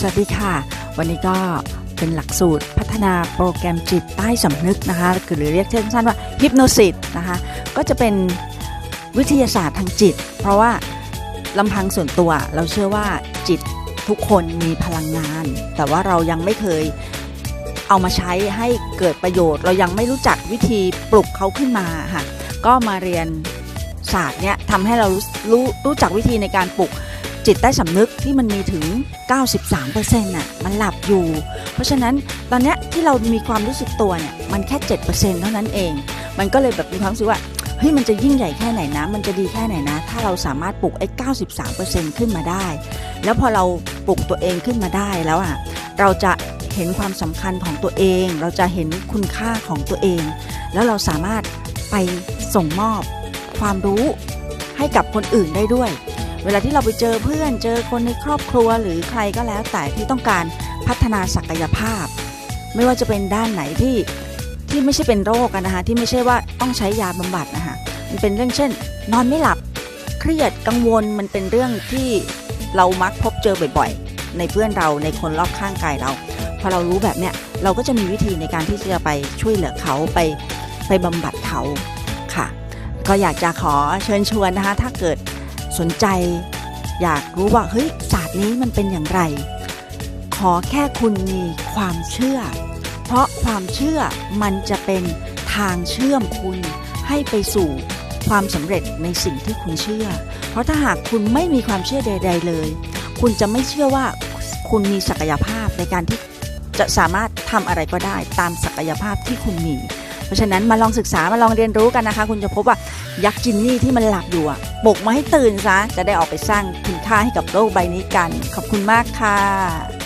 สวัสดีค่ะ วันนี้ก็เป็นหลักสูตรพัฒนาโปรแกรมจิตใต้สำนึกนะคะหรือเรียกสั้นๆว่าฮิปโนซิสนะคะก็จะเป็นวิทยาศาสตร์ทางจิต เพราะว่าลำพังส่วนตัวเราเชื่อว่าจิตทุกคนมีพลังงาน แต่ว่าเรายังไม่เคยเอามาใช้ให้เกิดประโยชน์ เรายังไม่รู้จักวิธีปลุกเขาขึ้นมาค่ะก็มาเรียนศาสตร์เนี้ยทำให้เรารู้รู้รู้จักวิธีในการปลุก จิตใต้สำนึกที่มันมีถึง 93%น่ะมันหลับอยู่ เพราะฉะนั้นตอนเนี้ยที่เรามีความรู้สึกตัวเนี่ยมันแค่ 7%เท่านั้นเอง มันก็เลยแบบมีความรู้สึกว่าเฮ้ยมันจะยิ่งใหญ่แค่ไหนนะ มันจะดีแค่ไหนนะ ถ้าเราสามารถปลุกไอ้93%ขึ้นมาได้ แล้วพอเราปลุกตัวเองขึ้นมาได้แล้วอะเราจะเห็นความสำคัญของตัวเอง เราจะเห็นคุณค่าของตัวเอง แล้วเราสามารถไปส่งมอบความรู้ให้กับคนอื่นได้ด้วย เวลาที่เราไปเจอเพื่อน เจอคนในครอบครัวหรือใครก็แล้วแต่ที่ต้องการพัฒนาศักยภาพ ไม่ว่าจะเป็นด้านไหนที่ที่ไม่ใช่เป็นโรคนะคะที่ไม่ใช่ว่าต้องใช้ยาบำบัดนะคะมันเป็นเรื่องเช่น นอนไม่หลับเครียดกังวลมันเป็นเรื่องที่เรามักพบเจอบ่อยๆ ในเพื่อนเราในคนรอบข้างกายเรา พอเรารู้แบบเนี้ยเราก็จะมีวิธีในการที่จะไปช่วยเหลือเขาไปไปบำบัดเขาค่ะ ก็อยากจะขอเชิญชวนนะคะ ถ้าเกิด สนใจ อยากรู้ว่าเฮ้ยศาสตร์นี้มันเป็นอย่างไร ขอแค่คุณมีความเชื่อ เพราะความเชื่อมันจะเป็นทางเชื่อมคุณให้ไปสู่ความสำเร็จในสิ่งที่คุณเชื่อ เพราะถ้าหากคุณไม่มีความเชื่อใด ๆ เลย คุณจะไม่เชื่อว่าคุณมีศักยภาพในการที่จะสามารถทำอะไรก็ได้ตามศักยภาพที่คุณมี เพราะฉะนั้นมาลองศึกษามาลองเรียนรู้กันนะคะ คุณจะพบว่า ยักษ์จินนี่ที่มันหลับอยู่อะปลุกมาให้ตื่นซะ จะได้ออกไปสร้างคุณค่าให้กับโลกใบนี้กัน ขอบคุณมากค่ะ